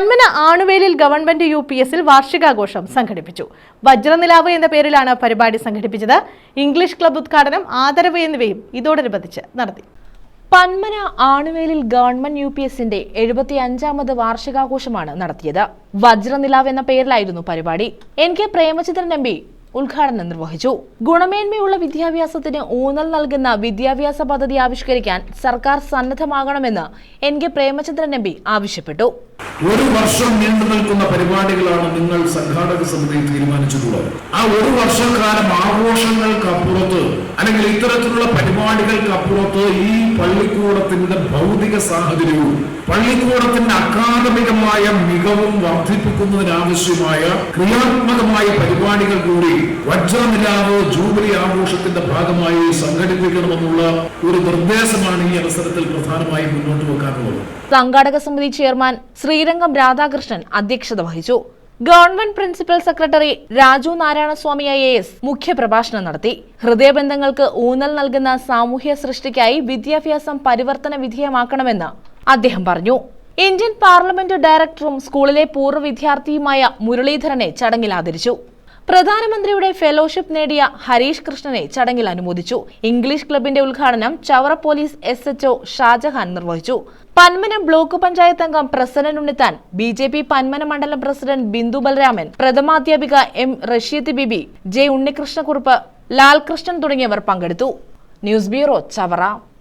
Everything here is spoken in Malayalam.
പന്മന ആണുവേലിൽ ഗവൺമെന്റ് യു പി എസിൽ വാർഷികാഘോഷം സംഘടിപ്പിച്ചു. വജ്രനിലാവ് എന്ന പേരിലാണ് പരിപാടി സംഘടിപ്പിച്ചത്. ഇംഗ്ലീഷ് ക്ലബ് ഉദ്ഘാടനം ആദരവ് എന്നിവയും ഇതോടനുബന്ധിച്ച് നടത്തി. പന്മന ആണുവേലിൽ ഗവൺമെന്റ് യു പി എസിന്റെ എഴുപത്തി അഞ്ചാമത് വാർഷികാഘോഷമാണ് നടത്തിയത്. വജ്രനിലാവ് എന്ന പേരിലായിരുന്നു പരിപാടി. N K Premachandran M P ഉദ്ഘാടനം നിർവഹിച്ചു. ഗുണമേന്മയുള്ള വിദ്യാഭ്യാസത്തിന് ഊന്നൽ നൽകുന്ന വിദ്യാഭ്യാസ പദ്ധതി ആവിഷ്കരിക്കാൻ സർക്കാർ സന്നദ്ധമാകണമെന്ന് എൻ കെ പ്രേമചന്ദ്രൻ എം ആവശ്യപ്പെട്ടു. ഒരു വർഷം നീണ്ടു നിൽക്കുന്ന പരിപാടികളാണ് നിങ്ങൾ സംഘാടക സമിതി തീരുമാനിച്ചിട്ടുള്ളത്. ആ ഒരു വർഷക്കാലം ആഘോഷങ്ങൾക്കപ്പുറത്ത് അല്ലെങ്കിൽ ഇത്തരത്തിലുള്ള പരിപാടികൾക്കപ്പുറത്ത് ഈ പള്ളിക്കൂടത്തിന്റെ ഭൗതിക സാഹചര്യവും പള്ളിക്കൂടത്തിന്റെ അക്കാദമികമായ മികവും വർദ്ധിപ്പിക്കുന്നതിനാവശ്യമായ ക്രിയാത്മകമായ പരിപാടികൾ കൂടി വജ്രനിലാവ് ജൂബിലി ആഘോഷത്തിന്റെ ഭാഗമായി സംഘടിപ്പിക്കണമെന്നുള്ള ഒരു നിർദ്ദേശമാണ് ഈ അവസരത്തിൽ പ്രധാനമായും മുന്നോട്ട് വെക്കാറുള്ളത് സംഘാടക സമിതി ചെയർമാൻ ശ്രീരംഗം രാധാകൃഷ്ണൻ അധ്യക്ഷത വഹിച്ചു. Government principal secretary Raju Narayanaswamy I S മുഖ്യപ്രഭാഷണം നടത്തി. ഹൃദയബന്ധങ്ങൾക്ക് ഊന്നൽ നൽകുന്ന സാമൂഹ്യ സൃഷ്ടിക്കായി വിദ്യാഭ്യാസം പരിവർത്തന വിധേയമാക്കണമെന്ന് അദ്ദേഹം പറഞ്ഞു. ഇന്ത്യൻ പാർലമെന്റ് ഡയറക്ടറും സ്കൂളിലെ പൂർവ വിദ്യാർത്ഥിയുമായ മുരളീധരനെ ചടങ്ങിൽ ആദരിച്ചു. പ്രധാനമന്ത്രിയുടെ ഫെലോഷിപ്പ് നേടിയ ഹരീഷ് കൃഷ്ണനെ ചടങ്ങിൽ അനുമോദിച്ചു. ഇംഗ്ലീഷ് ക്ലബിന്റെ ഉദ്ഘാടനം Chavara police S HO Shajahan നിർവഹിച്ചു. പന്മന ബ്ലോക്ക് പഞ്ചായത്ത് അംഗം Prasannan Unnithan B J P Panmana മണ്ഡലം പ്രസിഡന്റ് ബിന്ദു ബലരാമൻ പ്രഥമാധ്യാപിക എം റഷീദ് ബിബി ജെ ഉണ്ണികൃഷ്ണക്കുറുപ്പ് ലാൽകൃഷ്ണൻ തുടങ്ങിയവർ പങ്കെടുത്തു. News bureau Chavara.